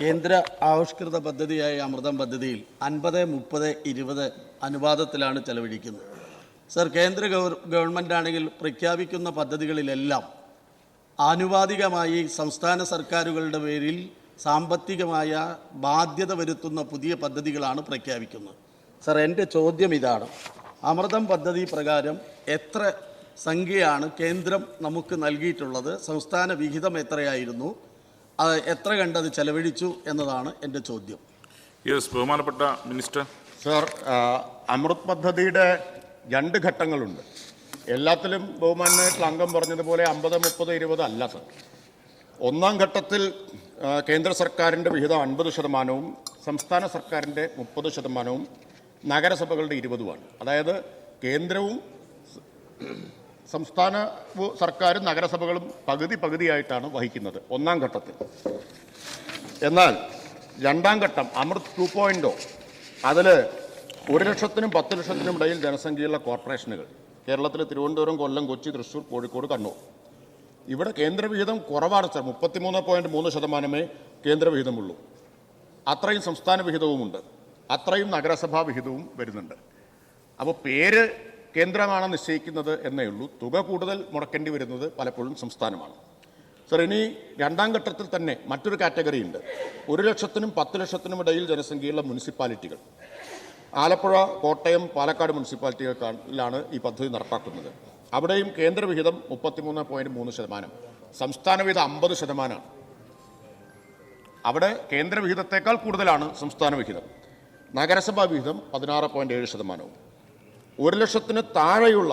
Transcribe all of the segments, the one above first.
കേന്ദ്ര ആവിഷ്കൃത പദ്ധതിയായ അമൃതം പദ്ധതിയിൽ അൻപത് മുപ്പത് ഇരുപത് അനുപാതത്തിലാണ് ചെലവഴിക്കുന്നത്. സർ കേന്ദ്ര ഗവൺമെന്റ് ആണെങ്കിൽ പ്രഖ്യാപിക്കുന്ന പദ്ധതികളിലെല്ലാം ആനുപാതികമായി സംസ്ഥാന സർക്കാരുകളുടെ പേരിൽ സാമ്പത്തികമായ ബാധ്യത വരുത്തുന്ന പുതിയ പദ്ധതികളാണ് പ്രഖ്യാപിക്കുന്നത്. സർ എന്റെ ചോദ്യം ഇതാണ്. അമൃതം പദ്ധതി പ്രകാരം എത്ര സംഖ്യയാണ് കേന്ദ്രം നമുക്ക് നൽകിയിട്ടുള്ളത്? സംസ്ഥാന വിഹിതം എത്രയായിരുന്നു? അത് എത്ര കണ്ടത് ചെലവഴിച്ചു എന്നതാണ് എന്റെ ചോദ്യം. യെസ് ബഹുമാനപ്പെട്ട മിനിസ്റ്റർ. സർ അമൃത് പദ്ധതിയുടെ രണ്ട് ഘട്ടങ്ങളുണ്ട്. എല്ലാത്തിലും ബഹുമാനായിട്ടുള്ള അംഗം പറഞ്ഞതുപോലെ അമ്പത് മുപ്പത് ഇരുപത് അല്ല സർ. ഒന്നാം ഘട്ടത്തിൽ കേന്ദ്ര സർക്കാരിന്റെ വിഹിതം അൻപത് ശതമാനവും സംസ്ഥാന സർക്കാരിന്റെ മുപ്പത് ശതമാനവും നഗരസഭകളുടെ ഇരുപതുമാണ്. അതായത് കേന്ദ്രവും സംസ്ഥാന സർക്കാരും നഗരസഭകളും പകുതി പകുതിയായിട്ടാണ് വഹിക്കുന്നത് ഒന്നാം ഘട്ടത്തിൽ. എന്നാൽ രണ്ടാം ഘട്ടം അമൃത് ടു പോയിന്റോ അതിൽ ഒരു ലക്ഷത്തിനും പത്ത് ലക്ഷത്തിനും ഇടയിൽ ജനസംഖ്യയുള്ള കോർപ്പറേഷനുകൾ കേരളത്തിലെ തിരുവനന്തപുരം കൊല്ലം കൊച്ചി തൃശ്ശൂർ കോഴിക്കോട് കണ്ണൂർ. ഇവിടെ കേന്ദ്രവിഹിതം കുറവാണ് സാർ മുപ്പത്തിമൂന്ന് പോയിന്റ് മൂന്ന് ശതമാനമേ കേന്ദ്രവിഹിതമുള്ളൂ. അത്രയും സംസ്ഥാന വിഹിതവുമുണ്ട്. അത്രയും നഗരസഭാ വിഹിതവും വരുന്നുണ്ട്. അപ്പോൾ പേര് കേന്ദ്രമാണ് നിശ്ചയിക്കുന്നത് എന്നേ ഉള്ളൂ. തുക കൂടുതൽ മുടക്കേണ്ടി വരുന്നത് പലപ്പോഴും സംസ്ഥാനമാണ്. സർ ഇനി രണ്ടാം ഘട്ടത്തിൽ തന്നെ മറ്റൊരു കാറ്റഗറി ഉണ്ട്. ഒരു ലക്ഷത്തിനും പത്ത് ലക്ഷത്തിനും ഇടയിൽ ജനസംഖ്യയുള്ള മുനിസിപ്പാലിറ്റികൾ. ആലപ്പുഴ കോട്ടയം പാലക്കാട് മുനിസിപ്പാലിറ്റികൾക്കാണ് ഈ പദ്ധതി നടപ്പാക്കുന്നത്. അവിടെയും കേന്ദ്രവിഹിതം മുപ്പത്തിമൂന്ന് പോയിന്റ് മൂന്ന് ശതമാനം. സംസ്ഥാന വിഹിതം അമ്പത് ശതമാനമാണ്. അവിടെ കേന്ദ്രവിഹിതത്തേക്കാൾ കൂടുതലാണ് സംസ്ഥാന വിഹിതം. നഗരസഭാ വിഹിതം പതിനാറ് പോയിന്റ് ഏഴ് ശതമാനവും. ഒരു ലക്ഷത്തിന് താഴെയുള്ള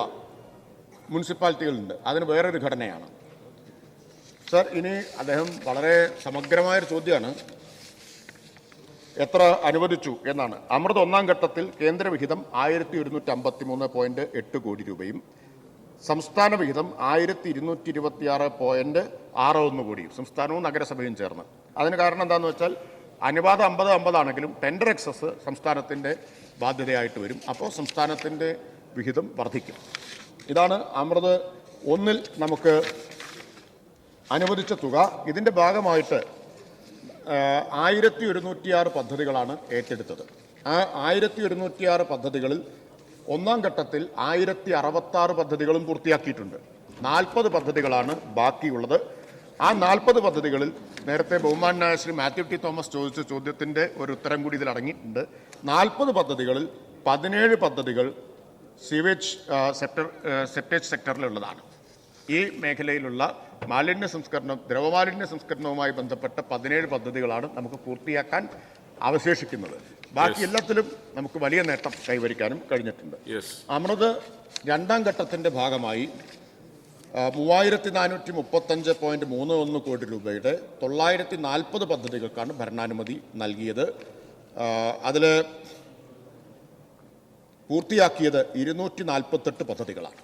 മുനിസിപ്പാലിറ്റികളുണ്ട്. അതിന് വേറൊരു ഘടനയാണ്. സർ ഇനി അദ്ദേഹം വളരെ സമഗ്രമായൊരു ചോദ്യമാണ്. എത്ര അനുവദിച്ചു എന്നാണ്. അമൃത് ഒന്നാം ഘട്ടത്തിൽ കേന്ദ്രവിഹിതം ആയിരത്തി ഒരുന്നൂറ്റി അമ്പത്തി മൂന്ന് പോയിന്റ് എട്ട് കോടി രൂപയും സംസ്ഥാന വിഹിതം ആയിരത്തി ഇരുന്നൂറ്റി ഇരുപത്തിയാറ് പോയിന്റ് ആറ് ഒന്ന് കോടിയും സംസ്ഥാനവും നഗരസഭയും ചേർന്ന്. അതിന് കാരണം എന്താണെന്ന് വെച്ചാൽ അനുപാതം അമ്പത് അമ്പതാണെങ്കിലും ടെൻഡർ എക്സസ് സംസ്ഥാനത്തിന്റെ ബാധ്യതയായിട്ട് വരും. അപ്പോൾ സംസ്ഥാനത്തിന്റെ വിഹിതം വർദ്ധിക്കും. ഇതാണ് അമൃത് ഒന്നിൽ നമുക്ക് അനുവദിച്ച തുക. ഇതിന്റെ ഭാഗമായിട്ട് ആയിരത്തി ഒരുന്നൂറ്റിയാറ് പദ്ധതികളാണ് ഏറ്റെടുത്തത്. ആ ആയിരത്തി ഒരുന്നൂറ്റിയാറ് പദ്ധതികളിൽ ഒന്നാം ഘട്ടത്തിൽ ആയിരത്തി അറുപത്താറ് പദ്ധതികളും പൂർത്തിയാക്കിയിട്ടുണ്ട്. നാൽപ്പത് പദ്ധതികളാണ് ബാക്കിയുള്ളത്. ആ നാൽപ്പത് പദ്ധതികളിൽ നേരത്തെ ബഹുമാനായ ശ്രീ മാത്യു ടി തോമസ് ചോദിച്ച ചോദ്യത്തിന്റെ ഒരു ഉത്തരം കൂടി ഇതിൽ അടങ്ങിയിട്ടുണ്ട്. നാൽപ്പത് പദ്ധതികളിൽ പതിനേഴ് പദ്ധതികൾ സീവേജ് സെക്ടർ സെപ്റ്റേജ് സെക്ടറിലുള്ളതാണ്. ഈ മേഖലയിലുള്ള മാലിന്യ സംസ്കരണം ദ്രവമാലിന്യ സംസ്കരണവുമായി ബന്ധപ്പെട്ട പതിനേഴ് പദ്ധതികളാണ് നമുക്ക് പൂർത്തിയാക്കാൻ അവശേഷിക്കുന്നത്. ബാക്കി എല്ലാത്തിലും നമുക്ക് വലിയ നേട്ടം കൈവരിക്കാനും കഴിഞ്ഞിട്ടുണ്ട്. അമൃത് രണ്ടാം ഘട്ടത്തിന്റെ ഭാഗമായി മൂവായിരത്തി നാനൂറ്റി മുപ്പത്തഞ്ച് പോയിന്റ് മൂന്ന് ഒന്ന് കോടി രൂപയുടെ തൊള്ളായിരത്തി നാൽപ്പത് പദ്ധതികൾക്കാണ് ഭരണാനുമതി നൽകിയത്. അതിൽ പൂർത്തിയാക്കിയത് ഇരുന്നൂറ്റി നാൽപ്പത്തെട്ട് പദ്ധതികളാണ്.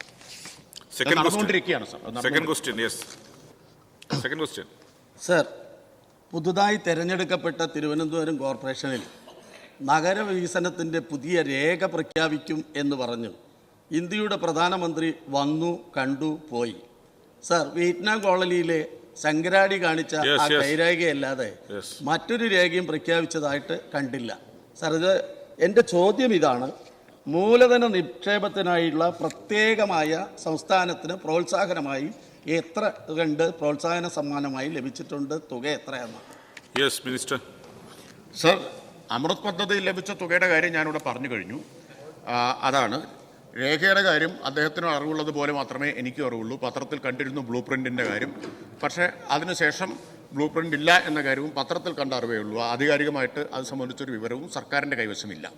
സെക്കൻഡ് ക്വസ്റ്റ്യൻ നടന്നുകൊണ്ടിരിക്കുകയാണ് sir. Second question yes second question sir പുതുതായി തിരഞ്ഞെടുക്കപ്പെട്ട തിരുവനന്തപുരം കോർപ്പറേഷനിൽ നഗരവികസനത്തിന്റെ പുതിയ രേഖ പ്രഖ്യാപിക്കും എന്ന് പറഞ്ഞു. ഇന്ത്യയുടെ പ്രധാനമന്ത്രി വന്നു കണ്ടു പോയി. സർ വിയറ്റ്നാം കോളനിയിലെ ശങ്കരാടി കാണിച്ച ആ. കൈരേഖയല്ലാതെ മറ്റൊരു രേഖയും പ്രഖ്യാപിച്ചതായിട്ട് കണ്ടില്ല. സർ ഇത് എന്റെ ചോദ്യം ഇതാണ്. മൂലധന നിക്ഷേപത്തിനായുള്ള പ്രത്യേകമായ സംസ്ഥാനത്തിന് പ്രോത്സാഹനമായി എത്ര കണ്ട് പ്രോത്സാഹന സമ്മാനമായി ലഭിച്ചിട്ടുണ്ട്? തുക എത്രയാണ്? യെസ് മിനിസ്റ്റർ സർ അമൃത് പദ്ധതിയിൽ ലഭിച്ച തുകയുടെ കാര്യം ഞാനിവിടെ പറഞ്ഞു കഴിഞ്ഞു. അതാണ്. രേഖയുടെ കാര്യം അദ്ദേഹത്തിന് അറിവുള്ളത് പോലെ മാത്രമേ എനിക്കും അറിവുള്ളൂ. പത്രത്തിൽ കണ്ടിരുന്നു ബ്ലൂ പ്രിന്റിന്റെ കാര്യം. പക്ഷേ അതിനുശേഷം ബ്ലൂ പ്രിന്റ് ഇല്ല എന്ന കാര്യവും പത്രത്തിൽ കണ്ട അറിവേ ഉള്ളൂ. ആധികാരികമായിട്ട് അത് സംബന്ധിച്ചൊരു വിവരവും സർക്കാരിന്റെ കൈവശമില്ല.